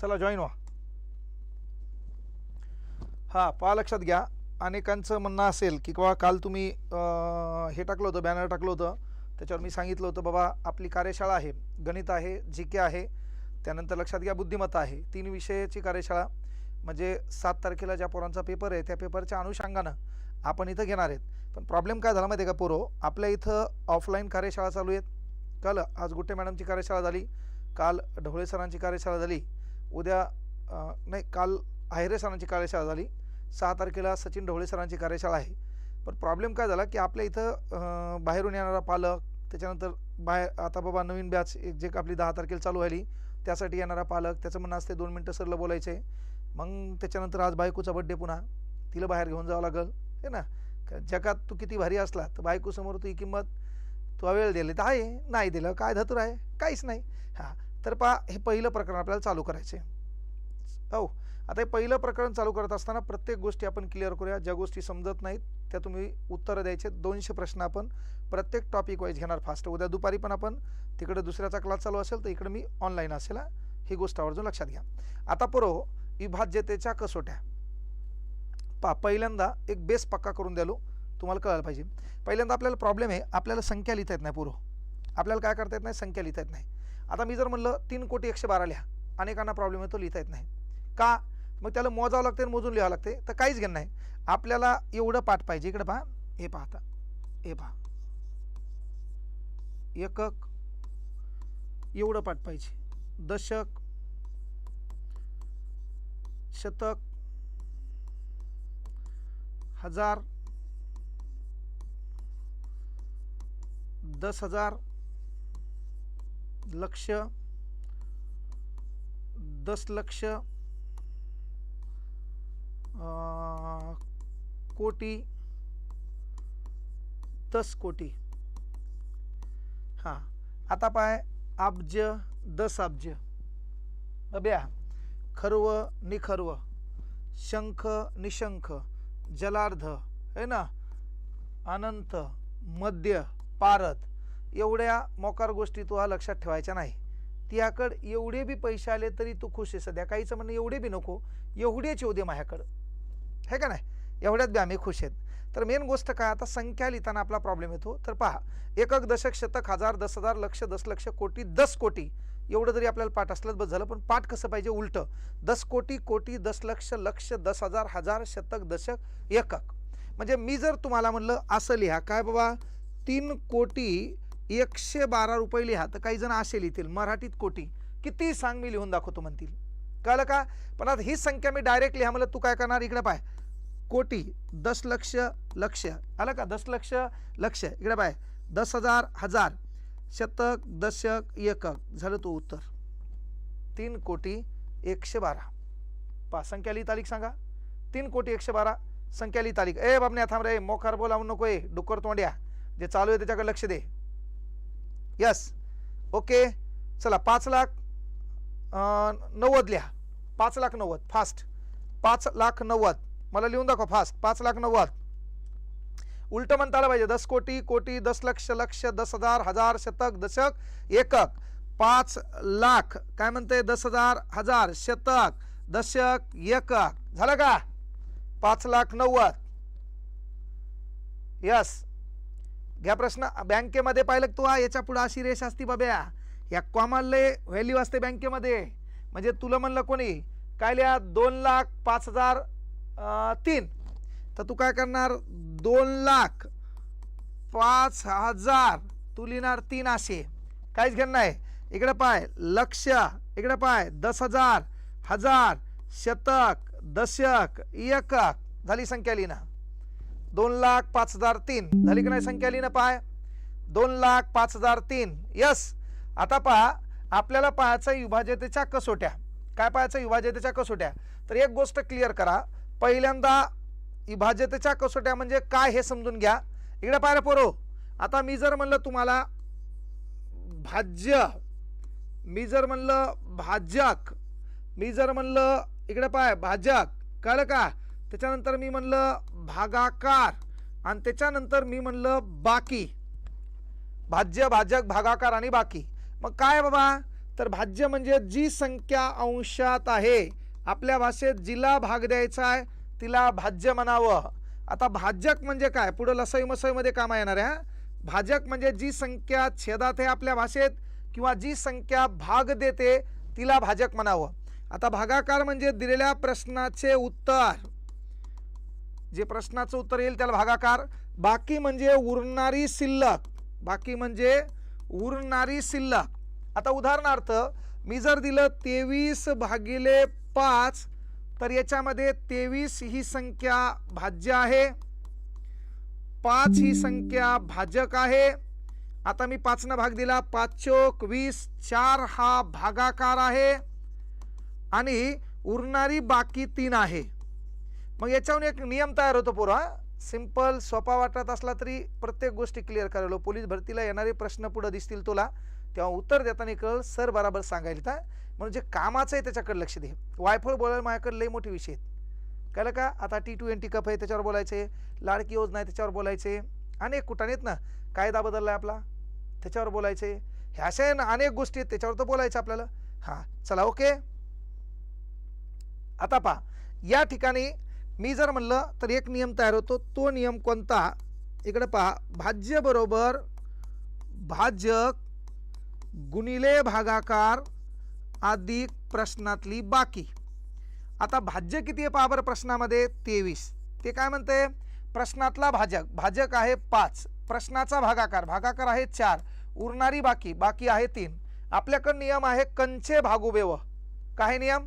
चला जॉईन व्हा. हां पहा लक्षात घ्या. अनेकांचं म्हणणं असेल की किंवा काल तुम्ही हे टाकलं होतं बॅनर टाकलं होतं. त्याच्यावर मी सांगितलं होतं बाबा आपली कार्यशाळा आहे. गणित आहे जी के आहे. त्यानंतर लक्षात घ्या बुद्धिमत्ता आहे. तीन विषयाची कार्यशाळा. म्हणजे सात तारखेला ज्या पोरांचा पेपर आहे त्या पेपरच्या अनुषंगानं आपण इथं घेणार आहेत. पण प्रॉब्लेम काय झाला माहिती आहे का पोरो? आपल्या इथं ऑफलाईन कार्यशाळा चालू आहेत. काल आज गुट्टे मॅडमची कार्यशाळा झाली. काल ढवळे सरांची कार्यशाळा झाली. उद्या नाही काल आहिरे सरांची कार्यशाळा झाली. सहा तारखेला सचिन ढवळे सरांची कार्यशाळा आहे. पण प्रॉब्लेम काय झाला की आपल्या इथं बाहेरून येणारा पालक त्याच्यानंतर बाहेर आता बाबा नवीन बॅच एक जे आपली दहा तारखेला चालू व्हायली त्यासाठी येणारा पालक त्याचं म्हणणं असते दोन मिनटं सरला बोलायचे मग त्याच्यानंतर आज बायकोचा बड्डे पुन्हा. तिला बाहेर घेऊन जावं लागेल. हे ना? का जगात तू किती भारी असला तर बायकोसमोर तू ही किंमत तू वेळ दिली तर आहे. नाही दिलं काय धतूर आहे? काहीच नाही. हां. तर पहा हे पहिलं प्रकरण आपल्याला चालू करायचे हो आता हे पहिलं प्रकरण चालू करत असताना प्रत्येक गोष्टी आपण क्लिअर करूया. ज्या गोष्टी समजत नाहीत त्या तुम्ही उत्तरं द्यायचे. दोनशे प्रश्न आपण प्रत्येक टॉपिक वाईज घेणार फास्ट उद्या दुपारी पण आपण तिकडे दुसऱ्याचा क्लास चालू असेल तर इकडे मी ऑनलाईन असेल ही. गोष्ट आवर्जून लक्षात घ्या. आता पुरो विभाज्यतेच्या कसोट्या. पा पहिल्यांदा एक बेस पक्का करून द्यालो. तुम्हाला कळायला पाहिजे. पहिल्यांदा आपल्याला प्रॉब्लेम आहे आपल्याला संख्या लिहिता येत नाही पुरो. आपल्याला काय करता येत नाही? संख्या लिहिता येत नाही. आता मी जर म्हणलं तीन कोटी एकशे बारा लिहा. अनेकांना प्रॉब्लेम येतो लिहिता येत नाही. का? मग त्याला मोजावं लागते आणि मोजून लिहावं लागते तर काहीच घेणं नाही. आपल्याला एवढं पाठ पाहिजे. इकडे पहा. हे पहा आता. हे पहा. एकक एवढं पाठ पाहिजे. दशक शतक हजार दस हजार लक्ष दस लक्ष कोटी दस कोटी. हां आता पाय अब्ज दस अब्ज अभ्या खर्व निखर्व शंख निशंख जलार्ध है ना? अनंत मध्य पारत एवढ्या मोकार गोष्टी तू हा लक्षात ठेवायच्या नाही. तियाकडं एवढे बी पैसे आले तरी तू खुश आहे. सध्या काहीचं म्हणणं एवढे बी नको एवढेच येऊ दे माझ्याकडं. हे का नाही? एवढ्यात बी आम्ही खुश आहेत. तर मेन गोष्ट काय? आता संख्या लिहिताना आपला प्रॉब्लेम येतो. तर पहा एकक दशक शतक हजार दस हजार लक्ष दशलक्ष कोटी दस कोटी एवढं जरी आपल्याला पाठ असलंच बस झालं. पण पाठ कसं पाहिजे? उलटं. दस कोटी कोटी दस लक्ष लक्ष दस हजार हजार शतक दशक एकक. म्हणजे मी जर तुम्हाला म्हणलं असं लिहा. काय बाबा? तीन कोटी एकशे बारा रुपये लिहा तर काही जण असे लिहितील मराठीत कोटी. किती सांग मी लिहून दाखवतो म्हणतील. कळलं का? पण आता ही संख्या मी डायरेक्ट लिहा म्हणलं तू काय करणार? इकडे पाय. कोटी दस लक्ष लक्ष. आलं का? दस लक्ष लक्ष. इकडे पाय. दस हजार हजार. शतक दशक एकक. झालं तो उत्तर. तीन कोटी एकशे बारा. पा संख्या लिहित आली सांगा? तीन कोटी एकशे बारा. संख्या लिहित आली ए बाबने थांब रे. मोखार बोलावून नको ए. डुक्कर तोंड्या. जे चालू आहे त्याच्याकडे लक्ष दे. यस ओके चला पाच लाख नव्वद लिहा. पाच लाख नव्वद. फास्ट पाच लाख नव्वद. मला लिहून दाखवा फास्ट पाच लाख नव्वद. उलट म्हणता आलं पाहिजे. दस कोटी कोटी दस लक्ष लक्ष दस हजार हजार शतक दशक एकक. पाच लाख. काय म्हणते दस हजार हजार शतक दशक एकक. झालं का? पाच लाख नव्वद. यस घ्या प्रश्न. बँकेमध्ये पाहिलं तू? हा याच्या पुढं अशी रेष असती बाब्या. या कॉमनले व्हॅल्यू असते बँकेमध्ये. म्हणजे तुला म्हणलं कोणी? काय लिहा? दोन लाख पाच हजार तीन. तर तू काय करणार? दोन लाख पाच हजार तू लिहिणार तीन असे. काहीच घेणं नाही. इकडं पाय लक्ष. इकडं पाय दस हजार हजार शतक दशक एकक. झाली संख्या लिहिणार दोन लाख पाच हजार तीन. झाली की नाही संख्या लिहिणं पाय? दोन लाख पाच हजार तीन. यस. आता पहा आपल्याला पाहायचं विभाज्यतेच्या कसोट्या. काय पाहायचं विभाज्यतेच्या कसोट्या? तर एक गोष्ट क्लिअर करा. पहिल्यांदा विभाज्यतेच्या कसोट्या म्हणजे काय हे समजून घ्या. इकडे पाहिलं पोरो. आता मी जर म्हणलं तुम्हाला भाज्य मी जर म्हणलं भाजक मी जर म्हणलं इकडे पाय भाजक कळलं का? त्याच्यानंतर मी म्हणलं भागाकार. आणि त्याच्यानंतर मी म्हणलं बाकी. भाज्य भाजक भागाकार आणि बाकी. मग काय बाबा? तर भाज्य म्हणजे जी संख्या अंशात आहे आपल्या भाषेत जिला भाग द्यायचा आहे तिला भाज्य म्हणावं. आता भाजक म्हणजे काय? पुढं लसई मसईमध्ये कामा येणार आहे भाजक म्हणजे जी संख्या छेदात आहे आपल्या भाषेत किंवा जी संख्या भाग देते तिला भाजक म्हणावं. आता भागाकार म्हणजे दिलेल्या प्रश्नाचे उत्तर. जे प्रश्नाचं उत्तर येईल त्याला भागाकार. बाकी म्हणजे उरणारी शिल्लक. बाकी म्हणजे उरणारी शिल्लक. आता उदाहरणार्थ मी जर दिलं तेवीस भागिले पाच तर याच्यामध्ये तेवीस ही संख्या भाज्य आहे. पाच ही संख्या भाजक आहे. आता मी पाचनं भाग दिला. पाच चोक वीस चार हा भागाकार आहे. आणि उरणारी बाकी तीन आहे. मग याच्याहून एक नियम तयार होतो पुरा सिंपल सोपा वाटत असला तरी प्रत्येक गोष्टी क्लिअर करायला पोलीस भरतीला येणारे प्रश्न पुढे दिसतील तुला तेव्हा उत्तर देताना कळ सर बराबर सांगायला तर म्हणून जे कामाचं आहे त्याच्याकडे लक्ष दे. वायफळ बोलायला माझ्याकडे लई मोठे विषय आहेत. कळलं का? आता टी ट्वेंटी कप आहे त्याच्यावर बोलायचे. लाडकी योजना आहे त्याच्यावर बोलायचे. अनेक कुठाने आहेत ना? कायदा बदलला आहे आपला. त्याच्यावर बोलायचे. ह्या अशा ना अनेक गोष्टी आहेत त्याच्यावर तर बोलायचं आपल्याला. हां चला ओके. आता पहा. या ठिकाणी मी जर म्हणलं तर एक नियम तयार होतो तो नियम कोणता? इकडे पहा. भाज्य बरोबर भाजक गुणिले भागाकार अधिक प्रश्नातली बाकी. आता भाज्य किती आहे पहा बरं प्रश्नामध्ये? तेवीस. ते काय म्हणते? प्रश्नातला भाजक. भाजक आहे पाच. प्रश्नाचा भागाकार. भागाकार आहे चार. उरणारी बाकी. बाकी आहे तीन. आपल्याकडं नियम आहे कंचे भागुबेव. काय नियम?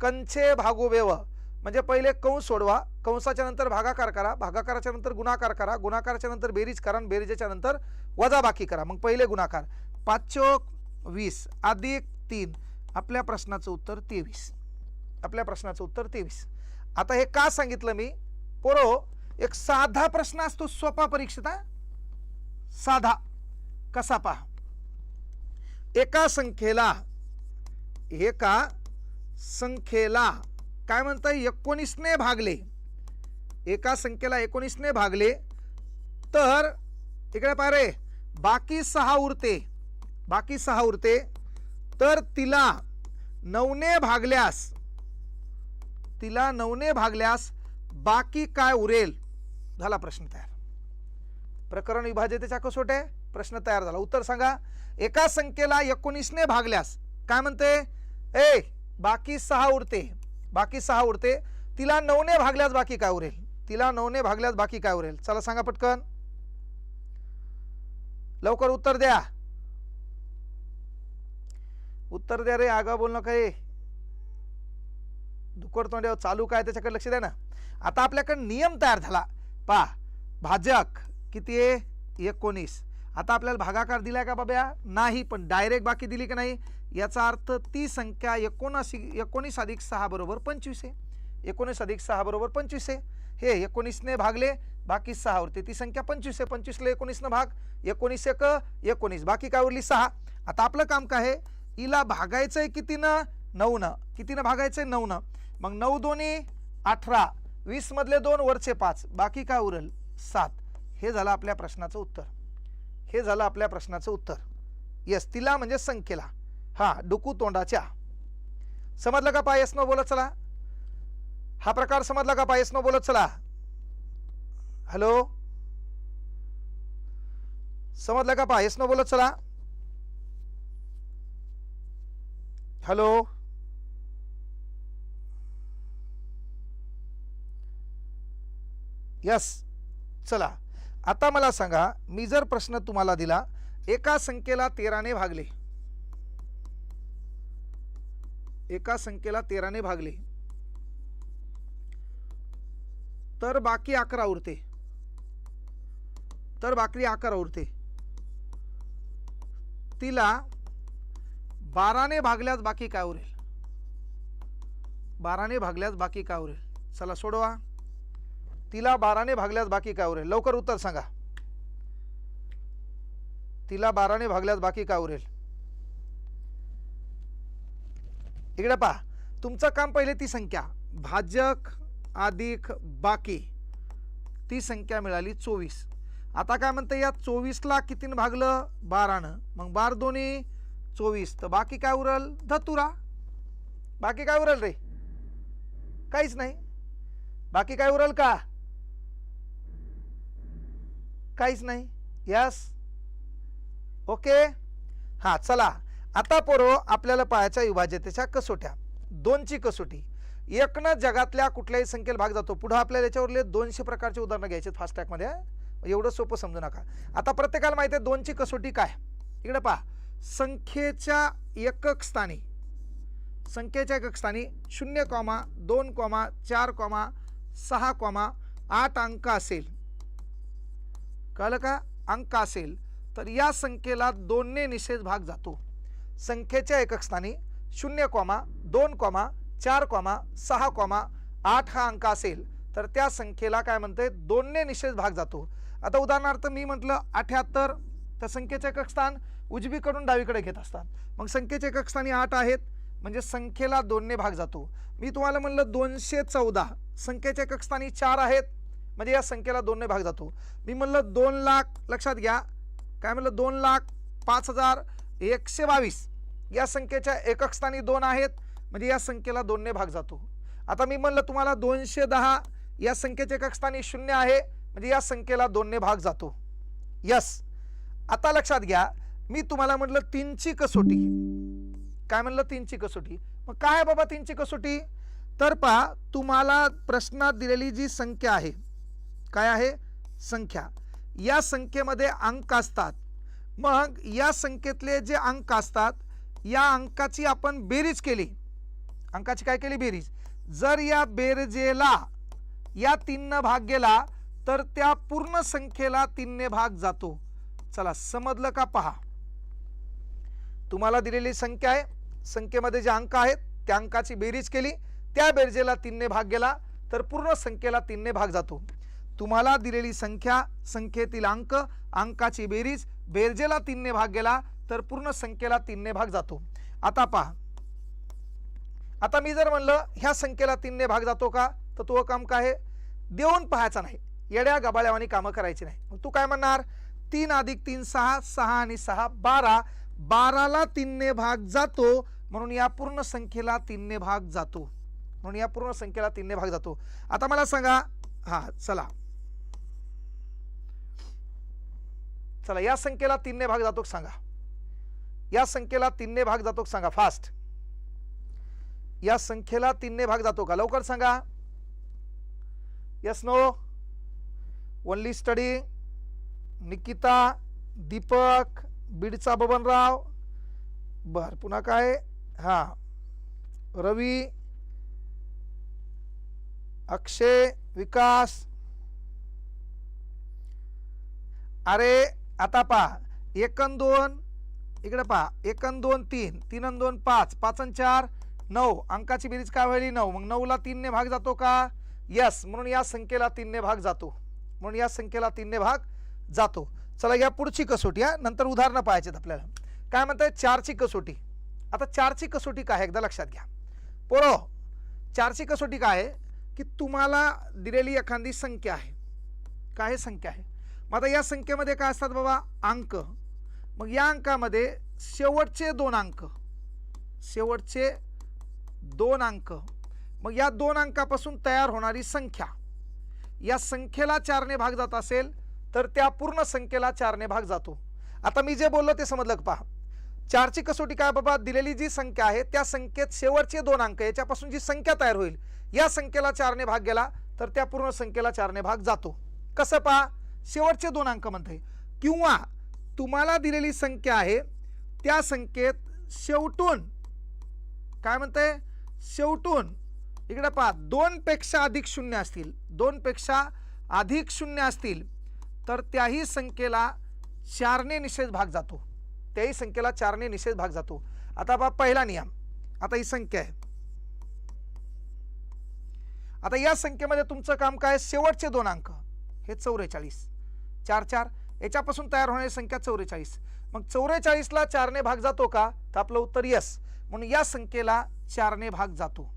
कंचे भागुबेव. म्हणजे पहिले कंस सोडवा कंसाच्या नंतर भागाकार करा भागाकाराच्या नंतर गुणाकार करा गुणाकाराच्या नंतर बेरीज करा आणि बेरीजच्या नंतर वजाबाकी करा. मग पहिले गुणाकार. पाच चोक वीस अधिक तीन. आपल्या प्रश्नाचं उत्तर तेवीस. आपल्या प्रश्नाचं उत्तर तेवीस. आता हे का सांगितलं मी? पोरो एक साधा प्रश्न असतो सोपा परीक्षेचा साधा. कसा पहा? एका संख्येला एका संख्येला काय म्हणतं एकोणीसने भागले. एका संख्येला एकोणीसने भागले. तर इकडे पहा रे. बाकी सहा उरते. बाकी सहा उरते. तर तिला नऊने भागल्यास तिला नऊने भागल्यास बाकी काय उरेल? झाला प्रश्न तयार. प्रकरण विभाजयतेच्या कसोट आहे प्रश्न तयार झाला. उत्तर सांगा. एका संख्येला एकोणीसने भागल्यास काय म्हणते? ए बाकी सहा उरते. बाकी सहा उरते तिला नऊने भागल्यास बाकी काय उरेल? तिला नऊने भागल्यास बाकी काय उरेल? चला सांगा पटकन. लवकर उत्तर द्या. उत्तर द्या रे आगा बोल नका ए दुकड तोंड्यावर चालू काय त्याच्याकडे लक्ष द्या ना. आता आपल्याकडे नियम तयार झाला. पा भाजक किती आहे? एकोणीस. आता आपल्याला भागाकार दिलाय का बाब्या? नाही पण डायरेक्ट बाकी दिली की नाही? याचा अर्थ ती संख्या एकोणाशी एकोणीस अधिक सहा बरोबर पंचवीस आहे. एकोणीस अधिक सहा बरोबर पंचवीस आहे. हे एकोणीसने भागले बाकी सहा उरते ती संख्या पंचवीस आहे. पंचवीसला एकोणीसनं भाग एकोणीस एक एकोणीस. बाकी काय उरली? सहा. आता आपलं काम काय आहे? हिला भागायचं आहे कितीनं? नऊनं. कितीनं भागायचं आहे नऊनं. मग नऊ दोन्ही अठरा. वीसमधले दोन वरचे पाच. बाकी काय उरल? सात. हे झालं आपल्या प्रश्नाचं उत्तर. हे झालं आपल्या प्रश्नाचं उत्तर. यस तिला म्हणजे संख्येला. हा डुकू तोंडाच्या. समजलं का पायस न बोलत चला? हा प्रकार समजला का पायस न बोलत चला? हॅलो? समजलं का पायस न बोलत चला? हॅलो? यस चला. आता मला सांगा मी जर प्रश्न तुम्हाला दिला एका संख्येला तेराने भागले. एका संख्येला तेराने भागले. तर बाकी अकरा उरते. तर बाकी अकरा उरते. तिला बाराने भागल्यास बाकी काय उरेल? बाराने भागल्यास बाकी काय उरेल? चला सोडवा. तिला बाराने भागल्यास बाकी काय उरेल? लवकर उत्तर सांगा. तिला बाराने भागल्यास बाकी काय उरेल? इकडे पहा. तुमचं काम पहिले ती संख्या. भाजक अधिक बाकी. ती संख्या मिळाली चोवीस. आता काय म्हणतं या चोवीसला कितीनं भागलं? बारानं. मग बार दोन्ही चोवीस. तर बाकी काय उरल? धतुरा. बाकी काय उरल रे? काहीच नाही. बाकी काय उरल का? काहीच नाही. यस. ओके? हां चला. आता पोरो आपल्याला पाहायच्या विभाज्यतेच्या कसोट्या. दोनची कसोटी. एकनं जगातल्या कुठल्याही संख्येला भाग जातो. पुढं आपल्याला याच्यावरले दोनशे प्रकारचे उदाहरणं घ्यायचे फास्टॅगमध्ये एवढं सोपं समजू नका. आता प्रत्येकाला माहिती आहे दोनची कसोटी काय? इकडे पहा. संख्येच्या एकक स्थानी संख्येच्या एकक स्थानी शून्य कॉमा दोन कॉमा चार कॉमा सहा कॉमा आठ अंक असेल. कळलं का? अंक असेल. तर या संख्येला दोनने निषेध भाग जातो. संख्येच्या एकक स्थानी शून्य कॉमा दोन कॉमा चार कॉमा सहा कॉमा आठ हा अंक असेल तर त्या संख्येला काय म्हणते दोनने निषेध भाग जातो. आता उदाहरणार्थ मी म्हटलं अठ्याहत्तर तर संख्येचे एकक स्थान उजवीकडून डावीकडे घेत असतात. मग संख्येचे एकक स्थानी आठ आहेत म्हणजे संख्येला दोनने भाग जातो. मी तुम्हाला म्हणलं दोनशे चौदा संख्येच्या एकक स्थानी चार आहेत म्हणजे या संख्येला दोनने भाग जातो. मी म्हणलं दोन लाख लक्षात घ्या काय म्हणलं? दोन लाख पाच हजार एकशे बावीस. या संख्येच्या एकक स्थानी दोन आहेत. म्हणजे या संख्येला दोनने भाग जातो. आता मी म्हणलं तुम्हाला दोनशे दहा या संख्येच्या एकक स्थानी शून्य आहे. म्हणजे या संख्येला दोनने भाग जातो. यस. आता लक्षात घ्या मी तुम्हाला म्हटलं तीनची कसोटी. काय म्हणलं तीनची कसोटी? मग काय बाबा तीनची कसोटी? तर पहा तुम्हाला प्रश्नात दिलेली जी संख्या आहे काय आहे? संख्या. या संख्येमध्ये अंक असतात. मग या संख्येतले जे अंक असतात या अंकाची आपण बेरीज केली. अंकाची काय केली बेरीज? जर या बेरजेला या तीननं भाग गेला तर त्या पूर्ण संख्येला तीनने भाग जातो. चला समजलं का पहा. तुम्हाला दिलेली संख्या आहे. संख्येमध्ये जे अंक आहेत त्या अंकाची बेरीज केली. त्या बेरजेला तीनने भाग गेला तर पूर्ण संख्येला तीनने भाग जातो. तुम्हाला दिलेली संख्या संख्येतील अंक अंकाची बेरीज बेरजेला तीनने भाग गेला तर पूर्ण संख्येला तीनने भाग जातो. आता पहा. आता मी जर म्हणलं ह्या संख्येला तीनने भाग जातो का? तर तो काम काय आहे? देऊन पाहायचा नाही. येड्या गबाळ्यावानी कामं करायची नाही. मग तू काय म्हणणार? तीन अधिक तीन सहा. सहा आणि सहा बारा. बाराला तीनने भाग जातो. म्हणून या पूर्ण संख्येला तीनने भाग जातो. म्हणून या पूर्ण संख्येला तीनने भाग जातो. आता मला सांगा. हा चला. चला या संख्येला तीनने भाग जातो सांगा. या संख्येला तीनने भाग जातो सांगा फास्ट या संख्येला तीनने भाग जातो का? लवकर सांगा. Yes no only study Nikita Deepak बीडचा Babanrao. बर पुन्हा काय? हा. रवी. अक्षय विकास. अरे आता पहा. एकन दोन. इकडे पहा. एकन दोन तीन. तीन अन दोन पाच. पाच अन चार नऊ. अंकाची बेरीज काय व्हायली? नऊ. मग नऊला तीनने भाग जातो का? यस म्हणून या संख्येला तीनने भाग जातो. म्हणून या संख्येला तीनने भाग जातो. चला या पुढची कसोटी हा. नंतर उदाहरणं पाहायचेत आपल्याला. काय म्हणतात चारची कसोटी. आता चारची कसोटी काय एकदा लक्षात घ्या. पोरो चारची कसोटी काय आहे? की तुम्हाला दिलेली एखादी संख्या आहे. काय संख्या आहे? मग आता या संख्येमध्ये काय असतात बाबा? अंक. मग या अंकामध्ये शेवटचे दोन अंक. शेवटचे दोन अंक. मग या दोन अंकापासून तयार होणारी संख्या. या संख्येला चारने भाग जात असेल तर त्या पूर्ण संख्येला चारने भाग जातो. आता मी जे बोललो ते समजलं पहा? चारची कसोटी काय बाबा? दिलेली जी संख्या आहे त्या संख्येत शेवटचे दोन अंक याच्यापासून जी संख्या तयार होईल या संख्येला चारने भाग गेला तर त्या पूर्ण संख्येला चारने भाग जातो. कसं पहा? शेवटचे दोन अंक म्हणते किंवा तुम्हाला दिलेली संख्या आहे त्या संख्येत शेवटून काय म्हणते शेवटून इकडे पहा दोनपेक्षा अधिक शून्य असतील दोनपेक्षा अधिक शून्य असतील तर त्याही संख्येला चारने निषेध भाग जातो. त्याही संख्येला चारने निषेध भाग जातो. आता पहा पहिला नियम. आता ही संख्या आहे. आता या संख्येमध्ये तुमचं काम काय? शेवटचे दोन अंक. हे चौवेचाळीस चार चार. याच्यापासून तयार होणारी संख्या चौवेचाळीस मग चौवेचाळीसला चारने भाग जातो का? तर आपलं उत्तर यस म्हणून या संख्येला चारने भाग जातो.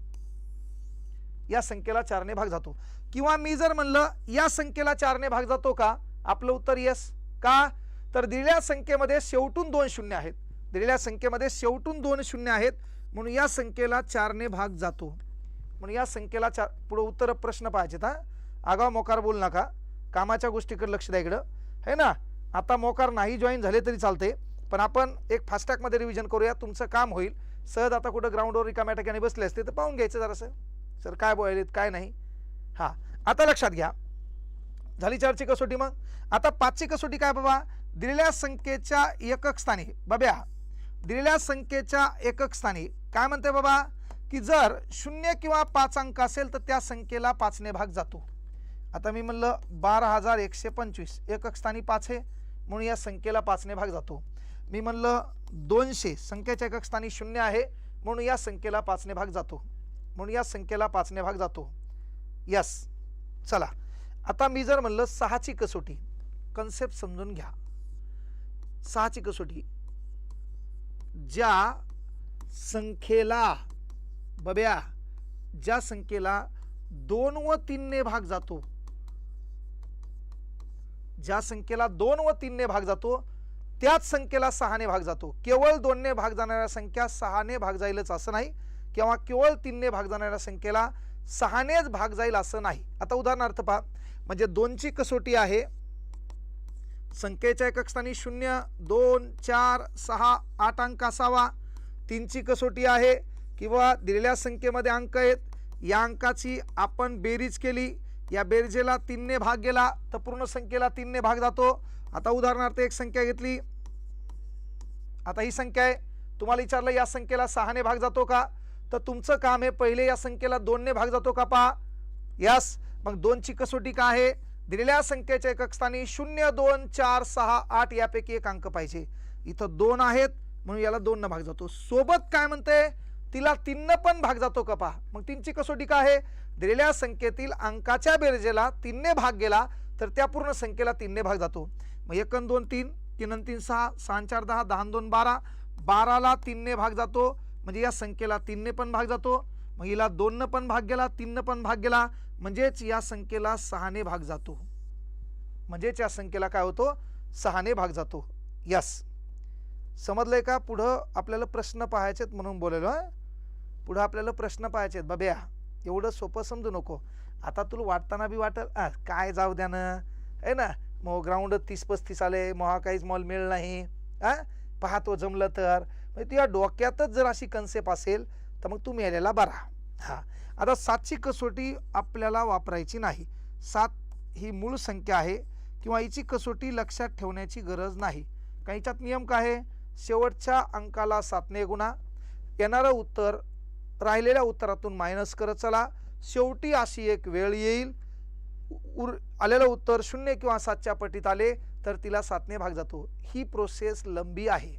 या संख्येला चारने भाग जातो. किंवा मी जर म्हणलं या संख्येला चारने भाग जातो का? आपलं उत्तर यस का? तर दिलेल्या संख्येमध्ये शेवटून दोन शून्य आहेत. दिलेल्या संख्येमध्ये शेवटून दोन शून्य आहेत. म्हणून या संख्येला चारने भाग जातो. म्हणून या संख्येला चार पुढं उत्तर प्रश्न पाहिजेत हा. आगाव मोकार बोल नका. कामाच्या गोष्टीकडे लक्ष द्या इकडं. है ना? आता मोकार नाही जॉईन झाले तरी चालते. पण आपण एक फास्टॅगमध्ये रिव्हिजन करूया. तुमचं काम होईल. सहज आता कुठं ग्राउंडवर रिकाम्या ठिकाणी बसले असते तर पाहून घ्यायचं जरासं. सर काय बोलायलेत काय नाही? हां. आता लक्षात घ्या. झाली चारची कसोटी मग? आता पाचची कसोटी काय बाबा? दिलेल्या संख्येच्या एकक स्थानी. बाब्या दिलेल्या संख्येच्या एकक स्थानी. काय म्हणते बाबा? की जर शून्य किंवा पाच अंक असेल तर त्या संख्येला पाचने भाग जातो. आता मी म्हणलं बारा हजार एकशे पंचवीस एकक स्थानी पाच आहे म्हणून या संख्येला पाचने भाग जातो. मी म्हणलं दोनशे संख्याच्या एकक स्थानी शून्य आहे म्हणून या संख्येला पाचने भाग जातो. म्हणून या संख्येला पाचने भाग जातो. यस. चला. आता मी जर म्हणलं सहाची कसोटी कन्सेप्ट समजून घ्या. सहाची कसोटी ज्या संख्येला बब्या ज्या संख्येला दोन व तीनने भाग जातो ज्या संख्येला दोन व तीनने भाग जातो त्याच संख्येला सहाने भाग जातो. केवळ दोनने भाग जाणाऱ्या संख्या सहाने भाग जाईलच असं नाही. किंवा केवळ तीनने भाग जाणाऱ्या संख्येला सहानेच भाग जाईल असं नाही. आता उदाहरणार्थ पहा म्हणजे दोनची कसोटी आहे. संख्येच्या एकक स्थानी शून्य दोन चार सहा आठ अंक असावा. तीनची कसोटी आहे किंवा दिलेल्या संख्येमध्ये अंक आहेत. या अंकाची आपण बेरीज केली. या बेरजेला तीनने भाग गेला तर पूर्ण संख्येला तीनने भाग जातो. आता उदाहरणार्थ एक संख्या घेतली. आता ही संख्या आहे. तुम्हाला विचारलं या संख्येला सहाने भाग जातो का? तर तुमचं काम आहे पहिले या संख्येला दोनने भाग जातो का पहा. यस मग दोनची कसोटी का आहे? दिलेल्या संख्येच्या एकक स्थानी शून्य दोन चार सहा आठ यापैकी एक अंक पाहिजे. इथं दोन आहेत म्हणून याला दोननं भाग जातो. सोबत काय म्हणते तिला तीननं पण भाग जातो का पहा. मग तीनची कसोटी का आहे? दिलेल्या संख्येतील अंकाच्या बेरजेला तीनने भाग गेला तर त्या पूर्ण संख्येला तीनने भाग जातो. मग एकन दोन तीन तीन तीन सहा सहा चार दहा दहा दोन बारा बाराला तीनने भाग जातो. म्हणजे या संख्येला तीनने पण भाग जातो. मग हिला दोननं पण भाग गेला तीननं पण भाग गेला. म्हणजेच या संख्येला सहाने भाग जातो. म्हणजेच या संख्येला काय होतो? सहाने भाग जातो. यस. समजलंय का? पुढं आपल्याला प्रश्न पाहायचेत म्हणून बोलेलो पुढं आपल्याला प्रश्न पाहायचेत. बाब्या. एवढं सोपं समजू नको. आता तुला वाटताना बी वाटल आ, काय जाऊ द्या ना आहे ना? मग ग्राउंड तीस पस्तीस आले मग काहीच मॉल मिळ नाही. आ? पाहतो जमलं तर. म्हणजे तुझ्या डोक्यातच जर अशी कन्सेप्ट असेल तर मग तू मेलेला बरा. हां. आता सातची कसोटी आपल्याला वापरायची नाही. सात ही मूळ संख्या आहे किंवा हिची कसोटी लक्षात ठेवण्याची गरज नाही. काहीच्यात नियम काय आहे? शेवटच्या अंकाला सातने गुणा. येणारं उत्तर राहिलेल्या उत्तरातून मायनस करत चला. शेवटी अशी एक वेळ येईल. उर आलेलं उत्तर शून्य किंवा सातच्या पटीत आले तर तिला सातने भाग जातो. ही प्रोसेस लंबी आहे.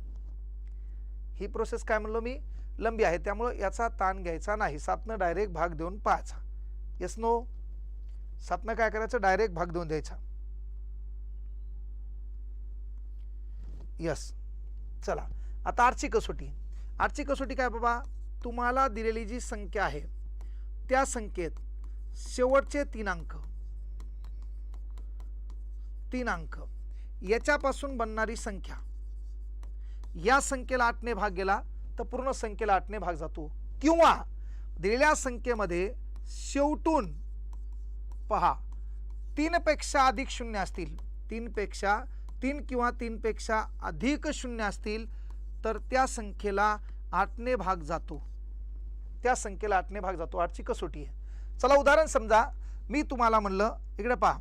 ही प्रोसेस काय म्हणलो मी? लंबी आहे. त्यामुळं याचा ताण घ्यायचा नाही. सातनं डायरेक्ट भाग देऊन पाहायचा. येस नो सातनं काय करायचं? डायरेक्ट भाग देऊन द्यायचा. यस चला. आता आर्ची कसोटी. आर्ची कसोटी काय बाबा? तुम्हाला दिलेली जी संख्या आहे त्या संख्येत शेवटचे तीन अंक. तीन अंक. याच्यापासून बनणारी संख्या. या संख्येला आठने भाग गेला तर पूर्ण संख्येला आठने भाग जातो. किंवा दिलेल्या संख्येमध्ये शेवटून पहा तीनपेक्षा अधिक शून्य असतील तीनपेक्षा तीन किंवा तीनपेक्षा अधिक शून्य असतील तर त्या संख्येला आठने भाग जातो. त्या संख्येला आठने भाग जातो. आठची कसोटी आहे. चला उदाहरण समजा. मी तुम्हाला म्हणलं इकडे पहा.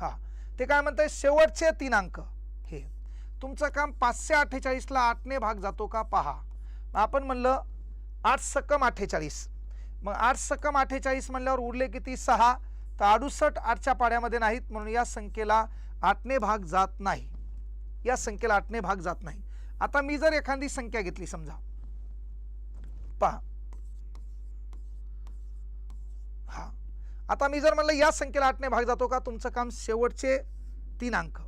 हा. ते काय म्हणतंय? शेवटचे तीन अंक. हे. तुमचं काम पाचशे अठ्ठेचाळीसला आठने भाग जातो का? पहा. आपण म्हणलं आठ सक्कम अठ्ठेचाळीस. मग आठ सक्कम अठ्ठेचाळीस म्हणल्यावर उरले किती? सहा. तर अडुसष्ट आठच्या पाड्यामध्ये नाहीत म्हणून या संख्येला आठने भाग जात नाही. या संख्येला आठने भाग जात नाही. आता मी जर एखादी संख्या घेतली समजा. पहा. हा. आता मी जर म्हणलं या संख्येला आठने भाग जातो का तुमचं काम शेवटचे तीन अंक.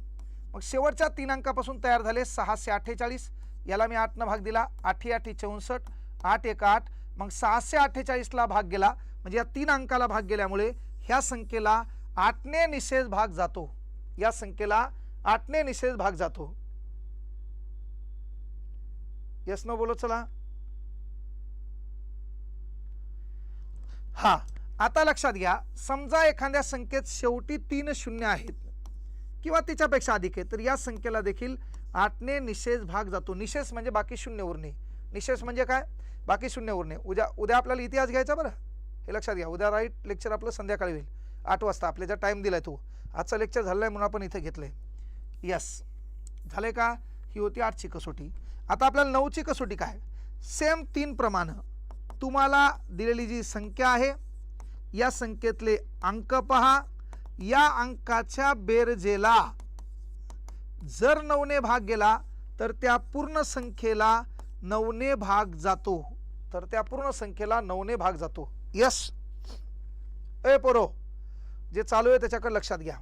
मग शेवटच्या तीन अंकापासून तयार झाले सहाशे अठ्ठेचाळीस. याला मी आठनं भाग दिला आठी आठी चौसष्ट आठ एक आठ. मग सहाशे अठ्ठेचाळीसला भाग गेला म्हणजे या तीन अंकाला भाग गेल्यामुळे ह्या संख्येला आठने निषेध भाग जातो. या संख्येला आठने निषेध भाग जातो. यस नो बोलो चला. हा आता लक्षात घ्या समजा एखाद्या संख्येत शेवटी तीन शून्य आहेत किंवा तिच्यापेक्षा अधिक आहे तर या संख्येला देखील आठने निशेष भाग जातो. निशेष म्हणजे बाकी शून्य उरणे निशेष म्हणजे काय? बाकी शून्य उरणे उद्या उद्या आपल्याला इतिहास घ्यायचा बरं. हे लक्षात घ्या. उद्या राईट लेक्चर आपलं संध्याकाळी होईल. आठ वाजता आपल्या ज्या टाईम आहे तो. आजचा लेक्चर झालं आहे म्हणून आपण इथे आहे यस झाले का? ही होती आठची कसोटी. आता आपल्याला नऊची कसोटी काय? सेम तीन प्रमाणं. तुम्हाला दिलेली जी संख्या आहे या संख्येतले अंक पहा. या अंकाच्या बेरजेला जर नऊने भाग गेला तर त्या पूर्ण संख्येला नऊने भाग जातो. तर त्या पूर्ण संख्येला नऊने भाग जातो. यस ए पोरो जे चालू आहे त्याच्याकडे लक्षात घ्या.